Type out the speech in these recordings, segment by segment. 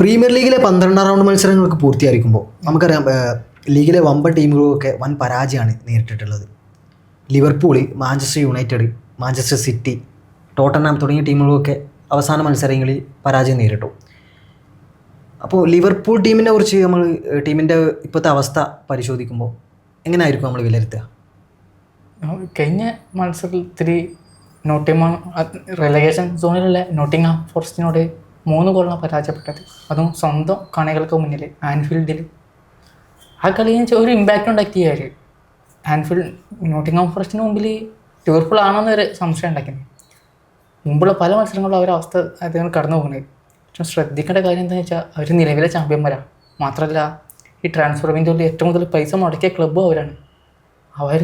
Premier ലീഗിലെ പന്ത്രണ്ടാം round മത്സരങ്ങൾക്ക് പൂർത്തിയായിരിക്കുമ്പോൾ നമുക്കറിയാം ലീഗിലെ വമ്പൻ ടീമുകളൊക്കെ വൻ പരാജയമാണ് നേരിട്ടിട്ടുള്ളത്. Liverpool Manchester United Manchester City Tottenham തുടങ്ങിയ ടീമുകളൊക്കെ അവസാന മത്സരങ്ങളിൽ പരാജയം നേരിട്ടു. അപ്പോൾ ലിവർപൂൾ ടീമിനെ കുറിച്ച് നമ്മൾ ടീമിന്റെ ഇപ്പോഴത്തെ അവസ്ഥ പരിശോധിക്കുമ്പോൾ എങ്ങനെയായിരിക്കും നമ്മൾ വിലയിരുത്തുക? കഴിഞ്ഞ മത്സരത്തിൽ നോട്ടിംഗ് റെലഗേഷൻ സോണിലുള്ള നോട്ടിംഗ് ഫോറസ്റ്റിനോട് മൂന്ന് ഗോളിനാണ് പരാജയപ്പെട്ടത്. അതും സ്വന്തം കാണികൾക്ക് മുന്നിൽ ആൻഫീൽഡിൽ ആ കളി ഒരു ഇമ്പാക്റ്റ് ഉണ്ടാക്കിയാൽ ആൻഫീൽഡ് നോട്ടിംഗ് ഫോറസ്റ്റിന് മുമ്പിൽ ടൂർഫുൾ ആണെന്നൊരു സംശയം ഉണ്ടാക്കുന്നത് മുമ്പുള്ള പല മത്സരങ്ങളും അവരുടെ അവസ്ഥ അദ്ദേഹം കടന്നു പോകുന്നത്. പക്ഷെ ശ്രദ്ധിക്കേണ്ട കാര്യം എന്താണെന്ന് വെച്ചാൽ അവർ നിലവിലെ ചാമ്പ്യന്മാരാണ് മാത്രമല്ല ഈ ട്രാൻസ്ഫർ വിൻഡോയിൽ ഏറ്റവും കൂടുതൽ പൈസ മുടക്കിയ ക്ലബ്ബും അവരാണ്. അവർ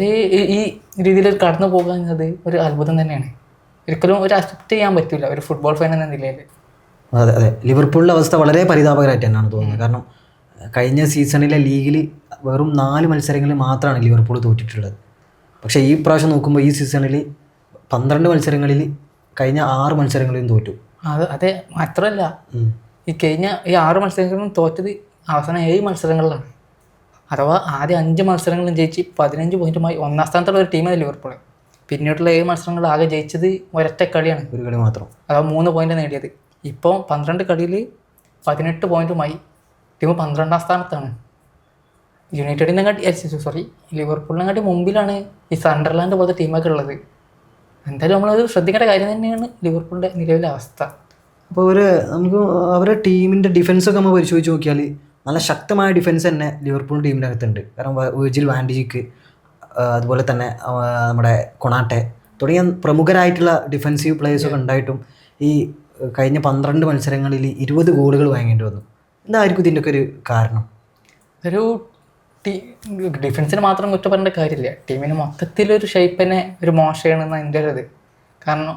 ഈ രീതിയിൽ കടന്നു പോകുക എന്നത് ഒരു അത്ഭുതം തന്നെയാണ്. ഒരിക്കലും ഒരു അക്സെപ്റ്റ് ചെയ്യാൻ പറ്റില്ല ഒരു ഫുട്ബോൾ ഫാൻ എന്ന നിലയിൽ അതെ അതെ. ലിവർപൂളിന്റെ അവസ്ഥ വളരെ പരിതാപകരമായിട്ട് തന്നെയാണ് തോന്നുന്നത്. കാരണം കഴിഞ്ഞ സീസണിലെ ലീഗിൽ വെറും നാല് മത്സരങ്ങളിൽ മാത്രമാണ് ലിവർപൂൾ തോറ്റിട്ടുള്ളത്. പക്ഷേ ഈ പ്രാവശ്യം നോക്കുമ്പോൾ ഈ സീസണിൽ പന്ത്രണ്ട് മത്സരങ്ങളിൽ കഴിഞ്ഞ ആറ് മത്സരങ്ങളിലും തോറ്റു. അത് അതെ മാത്രമല്ല. ഈ കഴിഞ്ഞ ഈ ആറ് മത്സരങ്ങളിലും തോറ്റത് അവസാനം ഏഴ് മത്സരങ്ങളിലാണ്. അഥവാ ആദ്യ അഞ്ച് മത്സരങ്ങളും ജയിച്ച് പതിനഞ്ച് പോയിന്റുമായി ഒന്നാം സ്ഥാനത്തുള്ള ഒരു ടീമാണ് ലിവർപൂൾ. പിന്നീടുള്ള ഏഴ് മത്സരങ്ങൾ ആകെ ജയിച്ചത് ഒരൊറ്റ കളിയാണ്. ഒരു കളി മാത്രം. അഥവാ മൂന്ന് പോയിന്റ് നേടിയത്. ഇപ്പോൾ പന്ത്രണ്ട് കളിയിൽ പതിനെട്ട് പോയിന്റുമായി ടീം പന്ത്രണ്ടാം സ്ഥാനത്താണ്. യുണൈറ്റഡിനെ കാട്ടി സോറി ലിവർപൂളിനെ കാട്ടി മുമ്പിലാണ് ഈ സണ്ടർലാൻഡ് പോലത്തെ ടീമൊക്കെ ഉള്ളത്. എന്തായാലും നമ്മളത് ശ്രദ്ധിക്കേണ്ട കാര്യം തന്നെയാണ് ലിവർപൂളിന്റെ നിലവിലെ അവസ്ഥ. അപ്പോൾ ഒരു നമുക്ക് അവരുടെ ടീമിന്റെ ഡിഫൻസൊക്കെ നമ്മൾ പരിശോധിച്ച് നോക്കിയാൽ നല്ല ശക്തമായ ഡിഫൻസ് തന്നെ ലിവർപൂൾ ടീമിന്റെ അകത്തുണ്ട്. കാരണം വേർജിൽ വാൻഡിജിക്ക് അതുപോലെ തന്നെ നമ്മുടെ കൊണാട്ടെ തുടങ്ങിയ പ്രമുഖരായിട്ടുള്ള ഡിഫൻസീവ് പ്ലേയേഴ്സൊക്കെ ഉണ്ടായിട്ടും ഈ കഴിഞ്ഞ പന്ത്രണ്ട് മത്സരങ്ങളിൽ ഇരുപത് ഗോളുകൾ വാങ്ങേണ്ടി വന്നു. എന്തായിരിക്കും ഇതിന്റെയൊക്കെ ഒരു കാരണം. ഒരു ഡിഫൻസിന് മാത്രം കുറ്റം പറഞ്ഞ കാര്യമില്ല. ടീമിന് മൊത്തത്തിലൊരു ഷേപ്പിനെ ഒരു മോശമാണെന്നാണ് എന്റെ ഒരു ഇത്. കാരണം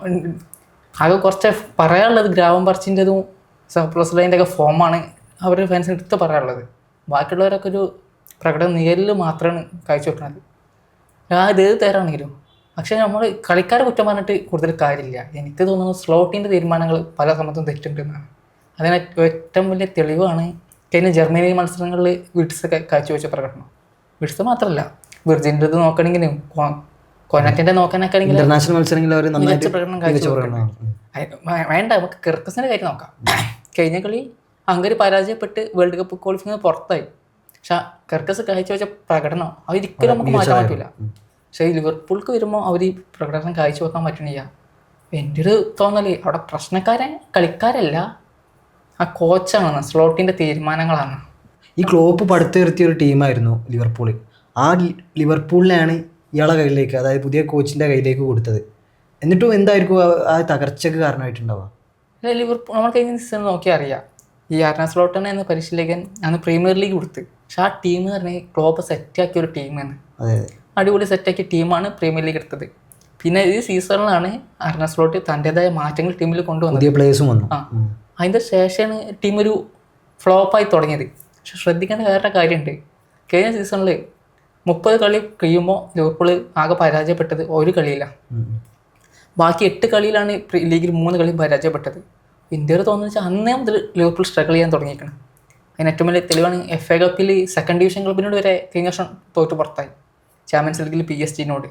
ആകെ കുറച്ച് പറയാനുള്ളത് ഗ്രാവം പറിച്ചിന്റെതും സർപ്ലസ് ലൈന്റെ ഒക്കെ ഫോമാണ് അവരുടെ ഫാൻസിന് എടുത്ത് പറയാനുള്ളത്. ബാക്കിയുള്ളവരൊക്കെ ഒരു പ്രകടന നിഴലിൽ മാത്രമാണ് കാഴ്ചവെക്കുന്നത്. ആ ഇത് തരാണെങ്കിലും പക്ഷേ നമ്മൾ കളിക്കാരെ കുറ്റം പറഞ്ഞിട്ട് കൂടുതൽ കാര്യമില്ല. എനിക്ക് തോന്നുന്നു സ്ലോട്ടിന്റെ തീരുമാനങ്ങൾ പല സമയത്തും തെറ്റുണ്ടെന്നാണ് അതിന് ഏറ്റവും വലിയ തെളിവാണ് കഴിഞ്ഞ ജർമ്മനി മത്സരങ്ങളിൽ വിഡ്സ് കാഴ്ചവെച്ച പ്രകടനം. വിഡ്സ് മാത്രമല്ല വിർജിന്റെ നോക്കണമെങ്കിലും കൊനറ്റിന്റെ നോക്കാനൊക്കെ ആണെങ്കിൽ ഇന്റർനാഷണൽ മത്സരങ്ങളിൽ അവർ നന്നായിട്ട് പ്രകടനം കാഴ്ച വേണ്ട നമുക്ക് കിർക്കസിന്റെ കാര്യം നോക്കാം. കഴിഞ്ഞ കളി ഹംഗറി പരാജയപ്പെട്ട് വേൾഡ് കപ്പ് ക്വാളിഫൈ പുറത്തായി. പക്ഷെ കിർക്കസ് കാഴ്ചവെച്ച പ്രകടനം അതൊരിക്കലും നമുക്ക് മാറ്റാൻ പറ്റില്ല പക്ഷേ ഈ ലിവർപൂൾക്ക് വരുമ്പോൾ അവർ ഈ പ്രകടനം കാഴ്ചവെക്കാൻ പറ്റണില്ല. എന്റെ ഒരു തോന്നൽ അവിടെ പ്രശ്നക്കാരെ കളിക്കാരല്ല. ആ കോച്ചാണ് സ്ലോട്ടിന്റെ തീരുമാനങ്ങളാണ്. ഈ ക്ലോപ്പ് പടുത്തുയർത്തിയ ഒരു ടീമായിരുന്നു ലിവർപൂൾ ആ ലിവർപൂളിനെയാണ് ഇയാളെ കയ്യിലേക്ക് അതായത് പുതിയ കോച്ചിന്റെ കയ്യിലേക്ക് കൊടുത്തത്. എന്നിട്ടും എന്തായിരിക്കും ആ- ആ തകർച്ചക്ക് കാരണമായിട്ടുണ്ടാവുക? അല്ല ലിവർപൂൾ നമ്മൾ കഴിഞ്ഞ സീസൺ നോക്കിയാൽ അറിയാം. ഈ അർണ സ്ലോട്ടൺ എന്ന പരിശീലകൻ അന്ന് പ്രീമിയർ ലീഗ് കൊടുത്ത്. പക്ഷെ ആ ടീം എന്ന് പറഞ്ഞാൽ ക്ലോപ്പ് സെറ്റാക്കിയ ഒരു ടീമാണ് അതെ അതെ. അടിപൊളി സെറ്റാക്കിയ ടീമാണ് പ്രീമിയർ ലീഗ് എടുത്തത്. പിന്നെ ഈ സീസണിലാണ് അർണസ്ലോട്ട് തന്റെതായ മാറ്റങ്ങൾ ടീമിൽ കൊണ്ടുവന്നത്. പുതിയ പ്ലേയേഴ്സും വന്നു. ആ. അതിന്റെ ശേഷമാണ് ടീം ഒരു ഫ്ലോപ്പായി തുടങ്ങിയത്. പക്ഷെ ശ്രദ്ധിക്കേണ്ട വേറെ കാര്യമുണ്ട്. കഴിഞ്ഞ സീസണിൽ മുപ്പത് കളി കഴിയുമ്പോൾ ലിവർപൂൾ ആകെ പരാജയപ്പെട്ടത് ഒരു കളിയില്ല. ബാക്കി എട്ട് കളിയിലാണ് ലീഗിൽ മൂന്ന് കളിയും പരാജയപ്പെട്ടത്. ഇന്ത്യ തോന്നുന്നു വെച്ചാൽ അന്നേ മുതൽ ലിവർപൂൾ സ്ട്രഗിൾ ചെയ്യാൻ തുടങ്ങിയിരിക്കണം അതിന് ഏറ്റവും വലിയ തെളിവാണ് എഫ് എ കപ്പിൽ സെക്കൻഡ് ഡിവിഷൻ ക്ലബിനോട് വരെ കഴിഞ്ഞ വർഷം തോറ്റ് പുറത്തായി. ചാമ്പ്യൻസ് ലീഗിൽ പി എസ് ജിനോട്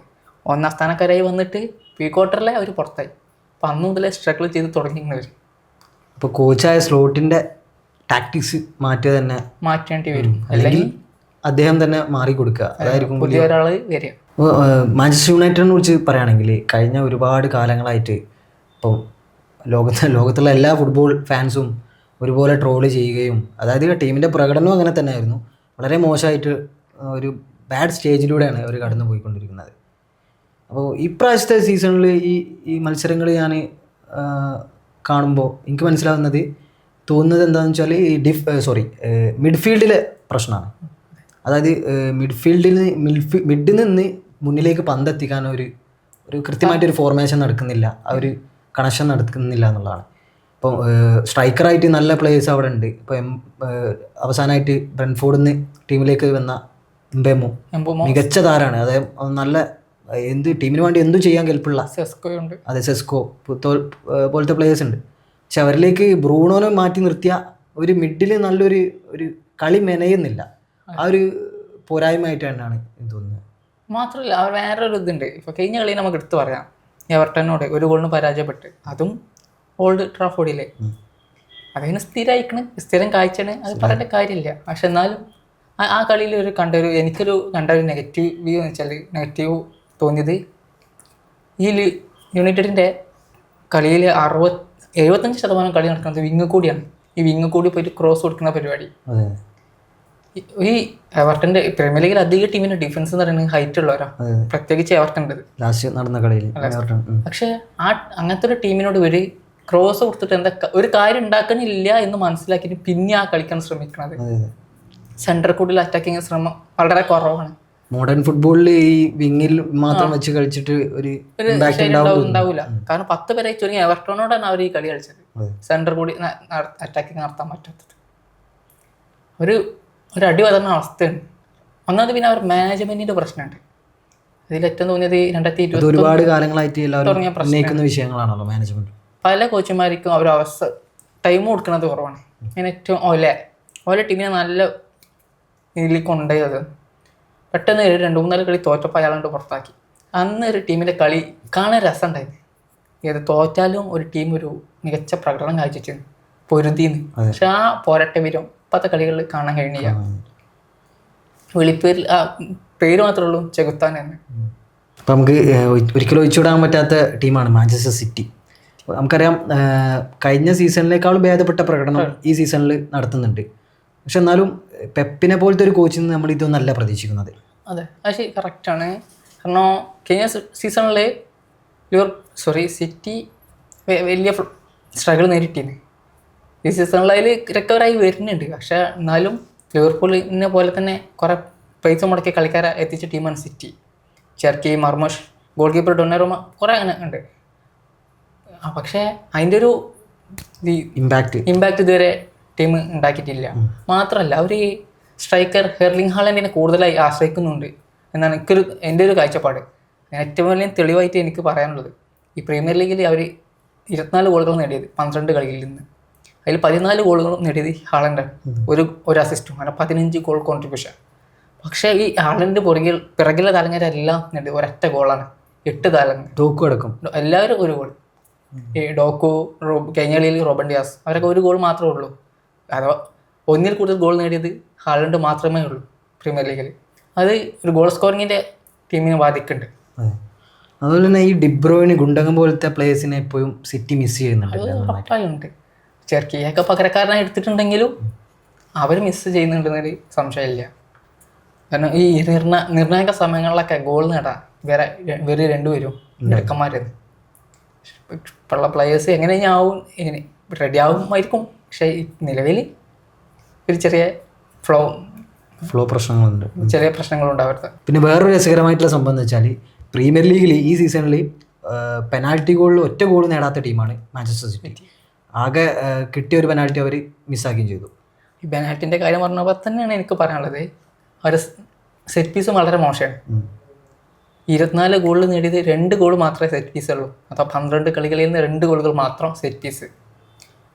ഒന്നാം സ്ഥാനക്കാരായി വന്നിട്ട് പ്രീ ക്വാർട്ടറിലെ അവർ പുറത്തായി. അപ്പം അന്ന് മുതലേ സ്ട്രഗിൾ ചെയ്ത് തുടങ്ങിയിരുന്നവർ അപ്പോൾ കോച്ചായ സ്ലോട്ടിന്റെ ടാക്ടിക്സ് മാറ്റുക തന്നെ മാറ്റേണ്ടി വരും. അല്ലെങ്കിൽ അദ്ദേഹം തന്നെ മാറി കൊടുക്കുക. അതായിരിക്കും പുതിയ ഒരാൾ വരിക. മാഞ്ചസ്റ്റർ യുണൈറ്റഡിനെ കുറിച്ച് പറയുകയാണെങ്കിൽ കഴിഞ്ഞ ഒരുപാട് കാലങ്ങളായിട്ട് ഇപ്പം ലോകത്ത് ലോകത്തുള്ള എല്ലാ ഫുട്ബോൾ ഫാൻസും ഒരുപോലെ ട്രോൾ ചെയ്യുകയും അതായത് ടീമിന്റെ പ്രകടനവും അങ്ങനെ തന്നെയായിരുന്നു. വളരെ മോശമായിട്ട് ഒരു ബാഡ് സ്റ്റേജിലൂടെയാണ് അവർ കടന്നു പോയിക്കൊണ്ടിരിക്കുന്നത് അപ്പോൾ ഇപ്രാവശ്യത്തെ സീസണിൽ ഈ ഈ മത്സരങ്ങൾ ഞാൻ കാണുമ്പോൾ എനിക്ക് മനസ്സിലാവുന്നത് തോന്നുന്നത് എന്താണെന്ന് വെച്ചാൽ ഈ ഡിഫ് സോറി മിഡ്ഫീൽഡിലെ പ്രശ്നമാണ് അതായത് മിഡ്ഫീൽഡിൽ നിന്ന് മിഡ്ഫീ മിഡിൽ നിന്ന് മുന്നിലേക്ക് പന്തെത്തിക്കാൻ ഒരു ഒരു കൃത്യമായിട്ടൊരു ഫോർമേഷൻ നടക്കുന്നില്ല. ആ ഒരു കണക്ഷൻ നടക്കുന്നില്ല എന്നുള്ളതാണ്. ഇപ്പോൾ സ്ട്രൈക്കറായിട്ട് നല്ല പ്ലേയേഴ്സ് അവിടെ ഉണ്ട്. ഇപ്പോൾ അവസാനമായിട്ട് ബ്രൻഫോർഡിൽ നിന്ന് ടീമിലേക്ക് വന്ന എംബുമോ മികച്ച താരാണ് അതായത് നല്ല എന്ത് ടീമിന് വേണ്ടി എന്തും ചെയ്യാൻ കെൽപ്പുള്ള സെസ്കോയുണ്ട്. അതെ സെസ്കോ. പോലത്തെ പ്ലേയേഴ്സ് ഉണ്ട്. പക്ഷെ അവരിലേക്ക് ബ്രൂണോനെ മാറ്റി നിർത്തിയ ഒരു മിഡിൽ നല്ലൊരു ഒരു കളി മെനയുന്നില്ല. ആ ഒരു പോരായ്മയായിട്ട് തന്നെയാണ് എനിക്ക് തോന്നുന്നത്. മാത്രമല്ല അവർ വേറൊരു ഇതുണ്ട്. ഇപ്പോൾ കഴിഞ്ഞ കളി നമുക്ക് എടുത്തു പറയാം. എവർട്ടനോട് ഒരു ഗോളിന് പരാജയപ്പെട്ട്. അതും ഓൾഡ് ട്രാഫോർഡിലെ. അതിന് സ്ഥിരമായിക്കണ് സ്ഥിരം കാഴ്ചയാണ്. അത് പറയേണ്ട കാര്യമില്ല. പക്ഷെ എന്നാലും ആ- കളിയിൽ ഒരു കണ്ടൊരു എനിക്കൊരു കണ്ടൊരു നെഗറ്റീവ് വ്യൂ എന്ന് വെച്ചാൽ നെഗറ്റീവ് തോന്നിയത് ഈ യുണൈറ്റഡിന്റെ കളിയിൽ അറുപത് എഴുപത്തഞ്ച് ശതമാനം കളി നടക്കുന്നത് വിങ് കൂടിയാണ്. ഈ വിങ് കൂടി പോയിട്ട് ക്രോസ് കൊടുക്കുന്ന പരിപാടി. ഈ- എവർട്ടന്റെ പ്രീമിയർ ലീഗിൽ അധിക ടീമിന്റെ ഡിഫൻസ് എന്ന് പറയുന്നത് ഹൈറ്റ് ഉള്ളവരാ. പ്രത്യേകിച്ച് എവർട്ടന്റെ ലാസ്റ്റ് നടന്ന കളിയിൽ പക്ഷേ. ആ അങ്ങനത്തെ ഒരു ടീമിനോട് ഒരു ക്രോസ് കൊടുത്തിട്ട് എന്താ ഒരു കാര്യം ഉണ്ടാക്കണില്ല എന്ന് മനസ്സിലാക്കിയിട്ട് പിന്നെ ആ കളിക്കാൻ ശ്രമിക്കണത്. സെൻട്രൽ കൂടുതൽ അറ്റാക്കിങ് ശ്രമം വളരെ കുറവാണ്. മോഡേൺ ഫുട്ബോളിൽ ഈ വിങ്ങിൽ മാത്രം വെച്ച് കളിച്ചിട്ട് ഒരു ഉണ്ടാവില്ല കാരണം പത്ത് പേരെ ചുരുങ്ങി എവർട്ടോണോടാണ് അവർ ഈ കളി കളിച്ചത്. സെൻട്രൽ കൂടി അറ്റാക്കിങ് നടത്താൻ പറ്റാത്തത്. ഒരു ഒരു അടി വതർന്ന അവസ്ഥയാണ് ഒന്നാമത് പിന്നെ അവർ മാനേജ്മെന്റിന്റെ പ്രശ്നമുണ്ട്. അതിൽ ഏറ്റവും തോന്നിയത് രണ്ടായിരത്തി ഇരുപത്തി ഒരുപാട് കാലങ്ങളായിട്ട് എല്ലാവരും തുടങ്ങിയ പ്രശ്നം. വിഷയങ്ങളാണല്ലോ മാനേജ്മെന്റ് പല കോച്ചുമാർക്കും അവർ അവസ്ഥ ടൈം കൊടുക്കുന്നത് കുറവാണ്. ഞാൻ ഏറ്റവും ഓലെ ഓലെ ടീമിനെ നല്ല ഇതിൽ കൊണ്ടുപോയത്. പെട്ടെന്ന് ഒരു രണ്ട് മൂന്നാൽ കളി തോറ്റപ്പോൾ അയാളുണ്ട് പുറത്താക്കി. അന്ന് ഒരു ടീമിന്റെ കളി കാണാൻ രസമുണ്ടായിരുന്നു ഏത് തോറ്റാലും ഒരു ടീം ഒരു മികച്ച പ്രകടനം കാഴ്ചിച്ചിരുന്നു പൊരുതിന്ന്. പക്ഷെ ആ പോരാട്ട വരും. ഇപ്പോഴത്തെ കളികളിൽ കാണാൻ കഴിഞ്ഞില്ല. വിളിപ്പേരിൽ ആ പേര് മാത്രമേ ഉള്ളൂ ചെകുത്താൻ തന്നെ. അപ്പം നമുക്ക് ഒരിക്കലും ഒഴിച്ചുവിടാൻ പറ്റാത്ത ടീമാണ് മാഞ്ചസ്റ്റർ സിറ്റി. നമുക്കറിയാം കഴിഞ്ഞ സീസണിലേക്കാളും ഭേദപ്പെട്ട പ്രകടനം ഈ സീസണിൽ നടത്തുന്നുണ്ട്. പക്ഷെ എന്നാലും പെപ്പിനെ പോലത്തെ ഒരു കോച്ചിൽ നിന്ന് നമ്മൾ ഇതൊന്നല്ല പ്രതീക്ഷിക്കുന്നത്. അതെ. അത് ശരി കറക്റ്റാണ് കാരണം കഴിഞ്ഞ സീസണിൽ ലിവർ സോറി സിറ്റി വലിയ സ്ട്രഗിൾ നേരിട്ടിന്. ഈ സീസണിൽ അതിൽ റിക്കവറായി വരുന്നുണ്ട്. പക്ഷേ എന്നാലും ലിവർപൂളിനെ പോലെ തന്നെ കുറേ പൈസ മുടക്കി കളിക്കാരെ എത്തിച്ച ടീമാണ് City Cherki Marmoush goalkeeper Donnarumma കുറേ അങ്ങനെ ഉണ്ട്. പക്ഷേ അതിന്റെ ഒരു ഇമ്പാക്റ്റ് ഇമ്പാക്റ്റ് ഇതുവരെ ടീം ഉണ്ടാക്കിയിട്ടില്ല. മാത്രമല്ല അവർ ഈ സ്ട്രൈക്കർ ഹെർലിംഗ് ഹാലൻഡിനെ കൂടുതലായി ആശ്രയിക്കുന്നുണ്ട് എന്നാണ് എനിക്കൊരു എന്റെ ഒരു കാഴ്ചപ്പാട്. ഏറ്റവും വലിയ തെളിവായിട്ട് എനിക്ക് പറയാനുള്ളത്. ഈ പ്രീമിയർ ലീഗിൽ അവർ ഇരുപത്തിനാല് ഗോളുകൾ നേടിയത് പന്ത്രണ്ട് കളിയിൽ നിന്ന്. അതിൽ പതിനാല് ഗോളുകളും നേടിയത് ഹാളൻഡാണ് ഒരു ഒരു അസിസ്റ്റും അങ്ങനെ പതിനഞ്ച് ഗോൾ കോൺട്രിബ്യൂഷൻ പക്ഷേ ഈ ഹാളൻഡ് പുറകിൽ പിറകിലെ തലങ്ങരെല്ലാം നേടിയത് ഒരൊറ്റ ഗോളാണ് എട്ട് തലങ്ങൾ ഡോക്കു അടക്കം എല്ലാവരും ഒരു ഗോൾ ഈ ഡോക്കു കഴിഞ്ഞ കളിയിൽ റോബൻ ഡിയാസ് അവരൊക്കെ ഒരു ഗോൾ മാത്രമേ ഉള്ളൂ. അഥവാ ഒന്നിൽ കൂടുതൽ ഗോൾ നേടിയത് ഹാളണ്ട് മാത്രമേ ഉള്ളൂ പ്രീമിയർ ലീഗിൽ. അത് ഒരു ഗോൾ സ്കോറിങ്ങിന്റെ ടീമിനെ ബാധിക്കുന്നുണ്ട്. അതുപോലെ തന്നെ ഈ ഡിബ്രോയിന് ഗുണ്ടകം പോലത്തെ പ്ലേയേഴ്സിനെ എപ്പോഴും സിറ്റി മിസ് ചെയ്യുന്നുണ്ട് ചെർക്കിയൊക്കെ പകരക്കാരനായി എടുത്തിട്ടുണ്ടെങ്കിലും അവർ മിസ് ചെയ്യുന്നുണ്ടെന്നൊരു സംശയമില്ല. കാരണം ഈ നിർണ നിർണായക സമയങ്ങളിലൊക്കെ ഗോൾ നേടാൻ വേറെ വേറെ രണ്ടുപേരും ഇടക്കന്മാരത് ഇപ്പോഴുള്ള പ്ലേയേഴ്സ് എങ്ങനെ ആവും റെഡി ആവുമായിരിക്കും. പക്ഷേ നിലവിൽ ഒരു ചെറിയ ഫ്ലോ ഫ്ലോ പ്രശ്നങ്ങളുണ്ട്. ചെറിയ പ്രശ്നങ്ങളുണ്ടാവരുത് പിന്നെ വേറൊരു രസകരമായിട്ടുള്ള സംഭവം എന്ന് വെച്ചാൽ പ്രീമിയർ ലീഗിൽ ഈ സീസണിൽ പെനാൽറ്റി ഗോളിൽ ഒറ്റ ഗോൾ നേടാത്ത ടീമാണ് മാഞ്ചസ്റ്റർ സിറ്റി. ആകെ കിട്ടിയ ഒരു പെനാൽറ്റി അവർ മിസ്സാക്കുകയും ചെയ്തു. ഈ ബെനാറ്റിന്റെ കാര്യം പറഞ്ഞപ്പോൾ തന്നെയാണ് എനിക്ക് പറയാനുള്ളത്. അവർ സെറ്റ് പീസ് വളരെ മോശമാണ്. ഇരുപത്തിനാല് ഗോളിൽ നേടിയത് രണ്ട് ഗോൾ മാത്രമേ സെറ്റ് പീസ് ഉള്ളൂ. അപ്പോൾ പന്ത്രണ്ട് കളികളിൽ നിന്ന് രണ്ട് ഗോളുകൾ മാത്രം സെറ്റ് പീസ്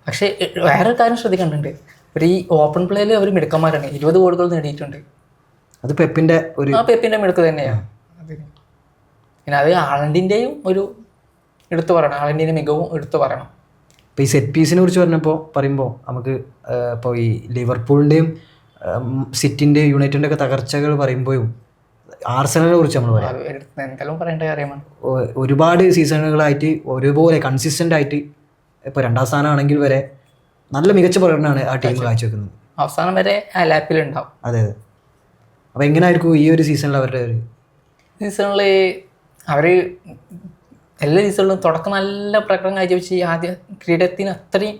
പക്ഷേ വേറെ വേറൊരു കാര്യം ശ്രദ്ധിക്കേണ്ടത് ഒരു ഈ ഓപ്പൺ പ്ലേയിൽ അവർ മിടുക്കന്മാരാണ്. ഇരുപത് ഗോളുകൾ നേടിയിട്ടുണ്ട്. അത് പെപ്പിന്റെ ഒരു ആ പെപ്പിന്റെ മിടുക്ക് തന്നെയാണ് പിന്നെ അത് ആളണ്ടിന്റെയും ഒരു എടുത്തു പറയണം. ആളണ്ടിന്റെ മികവും എടുത്തു പറയണം. ഇപ്പോൾ ഈ സെറ്റ് പീസിനെ കുറിച്ച് പറഞ്ഞപ്പോൾ പറയുമ്പോൾ നമുക്ക് ഇപ്പോൾ ഈ ലിവർപൂളിന്റെയും സിറ്റിന്റെയും യുണൈറ്റഡിന്റെ ഒക്കെ തകർച്ചകൾ പറയുമ്പോഴും ആർസണലിനെ കുറിച്ച് നമ്മൾ പറയാം. എന്തായാലും പറയേണ്ട കാര്യമാണ്. ഒരുപാട് സീസണുകളായിട്ട് ഒരുപോലെ കൺസിസ്റ്റന്റ് ആയിട്ട് ഇപ്പോൾ രണ്ടാം സ്ഥാനമാണെങ്കിൽ വരെ നല്ല മികച്ച പ്രകടനമാണ് ആ ടീം കാഴ്ചവെക്കുന്നത്. അവസാനം വരെ ആ ലാപ്പിലുണ്ടാവും അതെ അതെ. അപ്പോൾ എങ്ങനെയായിരിക്കും ഈ ഒരു സീസണിൽ അവരുടെ ഒരു സീസണിൽ അവർ എല്ലാ സീസണിലും തുടക്കം നല്ല പ്രകടനം കാഴ്ചവെച്ച് ആദ്യ ക്രീഡത്തിന് അത്രയും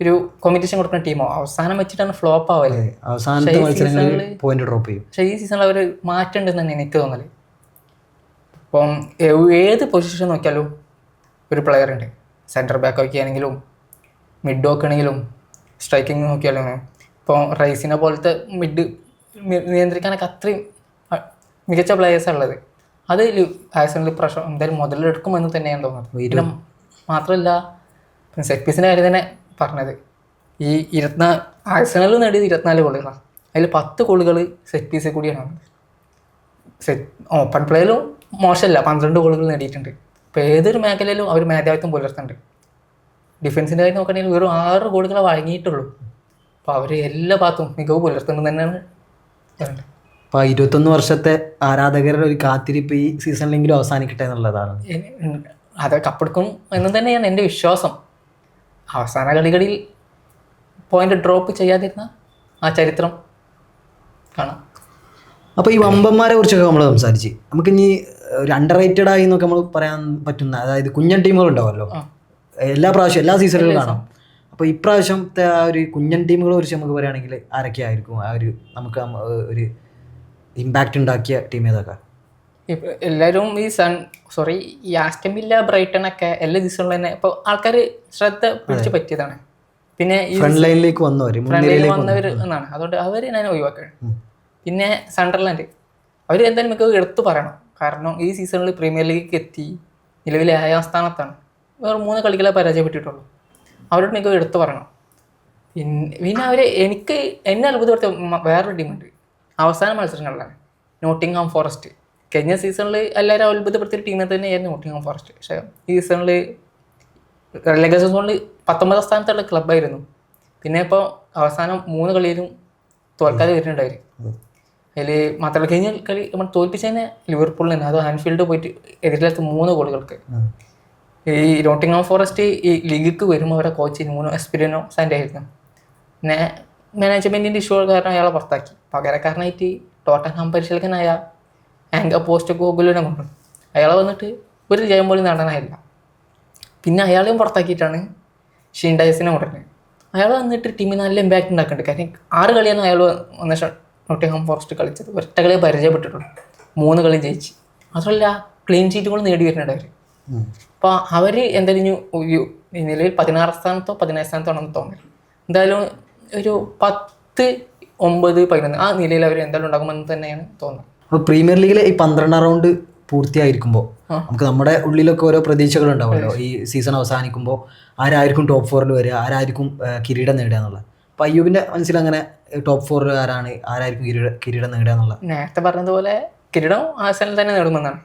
ഒരു കോമ്പറ്റീഷൻ കൊടുക്കുന്ന ടീമോ അവസാനം വെച്ചിട്ടാണ് ഫ്ലോപ്പ് ആവൽ. അവസാനത്തെ മത്സരങ്ങളിൽ പോയിന്റ് ഡ്രോപ്പ് ചെയ്യും. പക്ഷേ ഈ സീസണിൽ അവർ മാറ്റമുണ്ടെന്ന് തന്നെ എനിക്ക് തോന്നൽ. അപ്പം ഏത് പൊസിഷൻ നോക്കിയാലും ഒരു പ്ലെയർ ഉണ്ട്. സെന്റർ ബാക്ക് നോക്കിയാണെങ്കിലും മിഡ് നോക്കുകയാണെങ്കിലും സ്ട്രൈക്കിംഗ് നോക്കിയാലും ഇപ്പോൾ റൈസിനെ പോലത്തെ മിഡ് നിയന്ത്രിക്കാനൊക്കെ അത്രയും മികച്ച പ്ലെയേഴ്സാണ് ഉള്ളത്. അത് ആക്സിഡന്റ് പ്രഷർ എന്തായാലും മുതലെടുക്കുമെന്ന് തന്നെയാണ് തോന്നുന്നത്. പിന്നെ മാത്രമല്ല സെറ്റ് പീസിന്റെ കാര്യം തന്നെ പറഞ്ഞത്. ഈ ഇരുപത്തിനാല് ആഴ്സണൽ നേടിയത് ഇരുപത്തിനാല് ഗോളുകളാണ് അതിൽ പത്ത് ഗോളുകൾ സെറ്റ് പീസിൽ കൂടിയാണ്. സെറ്റ് ഓപ്പൺ പ്ലേയിലും മോശമല്ല. പന്ത്രണ്ട് ഗോളുകൾ നേടിയിട്ടുണ്ട്. ഇപ്പോൾ ഏതൊരു മേഖലയിലും അവർ മേധാവിത്വം പുലർത്തുന്നുണ്ട്. ഡിഫൻസിന്റെ കാര്യം നോക്കുകയാണെങ്കിൽ വെറും ആറ് ഗോളുകളെ വഴങ്ങിയിട്ടുള്ളൂ അപ്പോൾ അവർ എല്ലാ ഭാഗത്തും മികവ് പുലർത്തുന്നത് തന്നെയാണ് പറയുന്നത്. അപ്പോൾ ഇരുപത്തൊന്ന് വർഷത്തെ ആരാധകരുടെ ഒരു കാത്തിരിപ്പ് ഈ സീസണിലെങ്കിലും അവസാനിക്കട്ടെ എന്നുള്ളതാണ്. എനി- അത് കപ്പെടുക്കും എന്ന് തന്നെയാണ് എന്റെ വിശ്വാസം. അവസാന കളികളിൽ പോയിന്റ് ഡ്രോപ്പ് ചെയ്യാതിരുന്ന ആ ചരിത്രം കാണാം. അപ്പോൾ ഈ വമ്പന്മാരെ കുറിച്ചൊക്കെ നമ്മൾ സംസാരിച്ച്. നമുക്ക് ഇനി ഒരു അണ്ടർ റേറ്റഡ് ആയി എന്നൊക്കെ നമ്മൾ പറയാൻ പറ്റുന്ന അതായത് കുഞ്ഞൻ ടീമുകൾ ഉണ്ടാവുമല്ലോ. എല്ലാ പ്രാവശ്യം എല്ലാ സീസണിലും കാണാം. അപ്പോൾ ഇപ്രാവശ്യത്തെ ആ ഒരു കുഞ്ഞൻ ടീമുകളെ കുറിച്ച് നമുക്ക് പറയുകയാണെങ്കിൽ ആരൊക്കെയായിരിക്കും? ആ ഒരു നമുക്ക് ഒരു ഇമ്പാക്റ്റ് ഉണ്ടാക്കിയ ടീം ഏതൊക്കെ? എല്ലാവരും ഈ സൺ സോറി ഈ ആസ്റ്റമില്ല ബ്രൈറ്റൺ ഒക്കെ എല്ലാ ദിവസവും തന്നെ ഇപ്പോൾ ആൾക്കാർ ശ്രദ്ധ പിടിച്ചു പറ്റിയതാണ്. പിന്നെ ഈ ഫ്രണ്ട് ലൈനിലേക്ക് വന്നവര് ഫ്രണ്ട് മുൻനിരയിലേക്ക് വന്നവർ എന്നാണ്. അതുകൊണ്ട് അവർ ഞാൻ ഒഴിവാക്കുകയാണ്. പിന്നെ സണ്ടർലാൻഡ് അവർ എന്തായാലും മിക്കത് എടുത്തു പറയണം. കാരണം ഈ സീസണിൽ പ്രീമിയർ ലീഗ് എത്തി നിലവിലെ ഏഴാം സ്ഥാനത്താണ് വേറെ മൂന്ന് കളികളെ പരാജയപ്പെട്ടിട്ടുള്ളൂ. അവരോട് മികവ് എടുത്തു പറയണം. പിന്നെ പിന്നെ അവർ എനിക്ക് എന്നെ അത്ഭുതപ്പെടുത്തിയ വേറൊരു ടീമുണ്ട് അവസാന മത്സരങ്ങളിലാണ്. നോട്ടിംഗ്ഹാം ഫോറസ്റ്റ് കഴിഞ്ഞ സീസണിൽ എല്ലാവരും അത്ഭുതപ്പെടുത്തിയ ടീമിനെ തന്നെയായിരുന്നു നോട്ടിംഗ്ഹാം ഫോറസ്റ്റ് പക്ഷേ ഈ സീസണിൽ റെലഗേഷൻ സോണിൽ പത്തൊമ്പതാം സ്ഥാനത്തുള്ള ക്ലബ്ബായിരുന്നു പിന്നെ ഇപ്പോൾ അവസാനം മൂന്ന് കളിയിലും തോൽക്കാതെ വരുന്നുണ്ടായിരുന്നു അതിൽ മാത്രമല്ല കഴിഞ്ഞ കളി നമ്മൾ തോൽപ്പിച്ചതിന് ലിവർപൂളിൽ തന്നെ അത് ഹാൻഫീൽഡ് പോയിട്ട് എതിരില്ലാത്ത മൂന്ന് ഗോളുകൾക്ക്. ഈ നോട്ടിംഗ്ഹാം ഫോറസ്റ്റ് ഈ ലീഗിക്ക് വരുമ്പോൾ അവരുടെ കോച്ച് മൂന്ന് എക്സ്പീരിയനോ സാന്റെ ആയിരുന്നു. പിന്നെ മാനേജ്മെന്റിന്റെ ഇഷ്യൂ കാരണം അയാളെ പുറത്താക്കി. പകരക്കാരനായിട്ട് ടോട്ടൻഹാം പരിശീലകനായ ആങ്ക പോസ്റ്റ് ഗോകുലിനെ കൊണ്ടു. അയാളെ വന്നിട്ട് ഒരു ജയം പോലും നേടാനായില്ല. പിന്നെ അയാളെയും പുറത്താക്കിയിട്ടാണ് ഷീൻഡയസിനെ കൊണ്ടുവരുന്നത്. അയാൾ വന്നിട്ട് ടീമിന് നല്ല ഇമ്പാക്റ്റ് ഉണ്ടാക്കുന്നുണ്ട്. കാര്യം ആറ് കളിയാണ് അയാൾ വന്ന നോട്ടിംഗ്ഹാം ഫോറസ്റ്റ് കളിച്ചത്. ഒറ്റ കളി പരിചയപ്പെട്ടിട്ടുണ്ട്. മൂന്ന് കളി ജയിച്ച്. മാത്രമല്ല ക്ലീൻ ഷീറ്റുകൾ നേടി വരുന്നുണ്ട് അവർ അപ്പോൾ അവർ എന്തെങ്കിലും നിലവിൽ പതിനാറാം സ്ഥാനത്തോ പതിനേഴ് സ്ഥാനത്തോ ആണെന്ന് തോന്നി എന്തായാലും ഒരു പത്ത് ഒമ്പത് പതിനൊന്ന് ആ നിലയിൽ അവർ എന്തായാലും ഉണ്ടാകുമെന്ന് തന്നെയാണ് തോന്നുന്നത്. അപ്പോൾ പ്രീമിയർ ലീഗിലെ ഈ പന്ത്രണ്ടാം റൗണ്ട് പൂർത്തിയായിരിക്കുമ്പോൾ. നമുക്ക് നമ്മുടെ ഉള്ളിലൊക്കെ ഓരോ പ്രതീക്ഷകൾ ഉണ്ടാവുമല്ലോ. ഈ സീസൺ അവസാനിക്കുമ്പോൾ ആരായിരിക്കും ടോപ്പ് ഫോറിൽ വരിക? ആരായിരിക്കും കിരീടം നേടുക എന്നുള്ളത്? അപ്പോൾ അയ്യൂബിന്റെ മനസ്സിൽ അങ്ങനെ ടോപ്പ് ഫോർ ആരാണ് ആരായിരിക്കും കിരീട കിരീടം നേടുക എന്നുള്ളത്? നേരത്തെ പറഞ്ഞതുപോലെ കിരീടം ആസനിൽ തന്നെ നേടുമെന്നാണ്.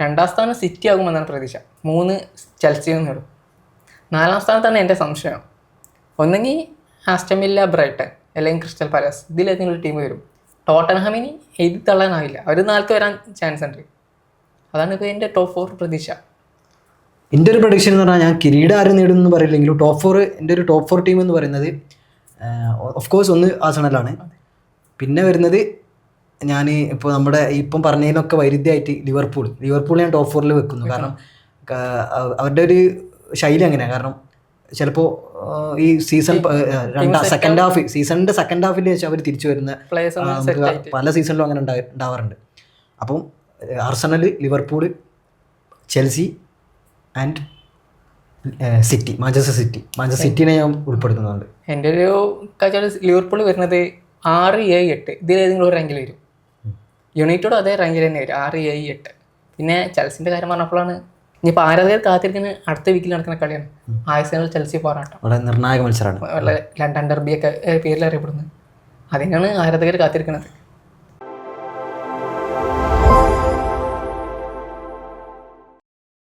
രണ്ടാം സ്ഥാനം സിറ്റി ആകുമെന്നാണ് പ്രതീക്ഷ. മൂന്ന് ചെൽസിയിൽ നേടും. നാലാം സ്ഥാനത്താണ് എന്റെ സംശയം. ഒന്നെങ്കിൽ ആസ്റ്റമില്ല ബ്രൈട്ടൺ അല്ലെങ്കിൽ ക്രിസ്റ്റൽ പാലസ്. ഇതിലേതെങ്കിലും ഒരു ടീം വരും. ടോട്ടൻഹാമിന് എഴുതി തള്ളാനാവില്ല. അവർ നാൾക്ക് വരാൻ ചാൻസ് ഉണ്ട്. അതാണ് ഇപ്പോൾ എന്റെ ടോപ്പ് ഫോർ പ്രതീക്ഷ. എന്റെ ഒരു പ്രൊഡിക്ഷൻ എന്ന് പറഞ്ഞാൽ ഞാൻ കിരീടം ആരും നേടും എന്ന് പറയില്ലെങ്കിലും ടോപ്പ് ഫോർ എന്റെ ഒരു ടോപ്പ് ഫോർ ടീം എന്ന് പറയുന്നത് ഓഫ് കോഴ്സ് ഒന്ന് ആസണലാണ് പിന്നെ വരുന്നത് ഞാൻ ഇപ്പോൾ നമ്മുടെ ഇപ്പം പറഞ്ഞതിനൊക്കെ വൈരുദ്ധ്യമായിട്ട് ലിവർപൂൾ ലിവർപൂൾ ഞാൻ ടോപ്പ് ഫോറിൽ വെക്കുന്നു. കാരണം അവരുടെ ഒരു ശൈലി അങ്ങനെയാണ് കാരണം ചിലപ്പോൾ ഈ സീസൺ രണ്ടാം സെക്കൻഡ് ഹാഫ് സീസണിന്റെ സെക്കൻഡ് ഹാഫിൽ വെച്ച് അവർ തിരിച്ചു വരുന്ന പല സീസണിലും അങ്ങനെ ഉണ്ടാ ഉണ്ടാവാറുണ്ട്. അപ്പം Arsenal Liverpool Chelsea and City Manchester City. Manchester സിറ്റിനെ ഞാൻ ഉൾപ്പെടുത്തുന്നുണ്ട്. എന്റെ ഒരു കാഴ്ച ലിവർപൂൾ വരുന്നത് ആറ് ഏഴ് എട്ട്. ഇതിലേതെങ്കിലും ഒരു റാങ്കിൽ വരും. യുണൈറ്റഡ് അതേ റാങ്കിൽ തന്നെ വരും. ആറ് ഏഴ് എട്ട്. പിന്നെ ചെൽസിന്റെ കാര്യം പറഞ്ഞപ്പോഴാണ് ഇനിയിപ്പോൾ ആരാധകർ കാത്തിരിക്കുന്ന അടുത്ത വീക്കിൽ നടക്കുന്ന കളിയാണ്. ആഴ്സണൽ ചെൽസി പോരാട്ടം. വളരെ നിർണായക മത്സരമാണ്. വളരെ ലണ്ടൻ ഡർബിയൊക്കെ പേരിൽ അറിയപ്പെടുന്നത് അതിനാണ് ആരാധകർ കാത്തിരിക്കുന്നത്.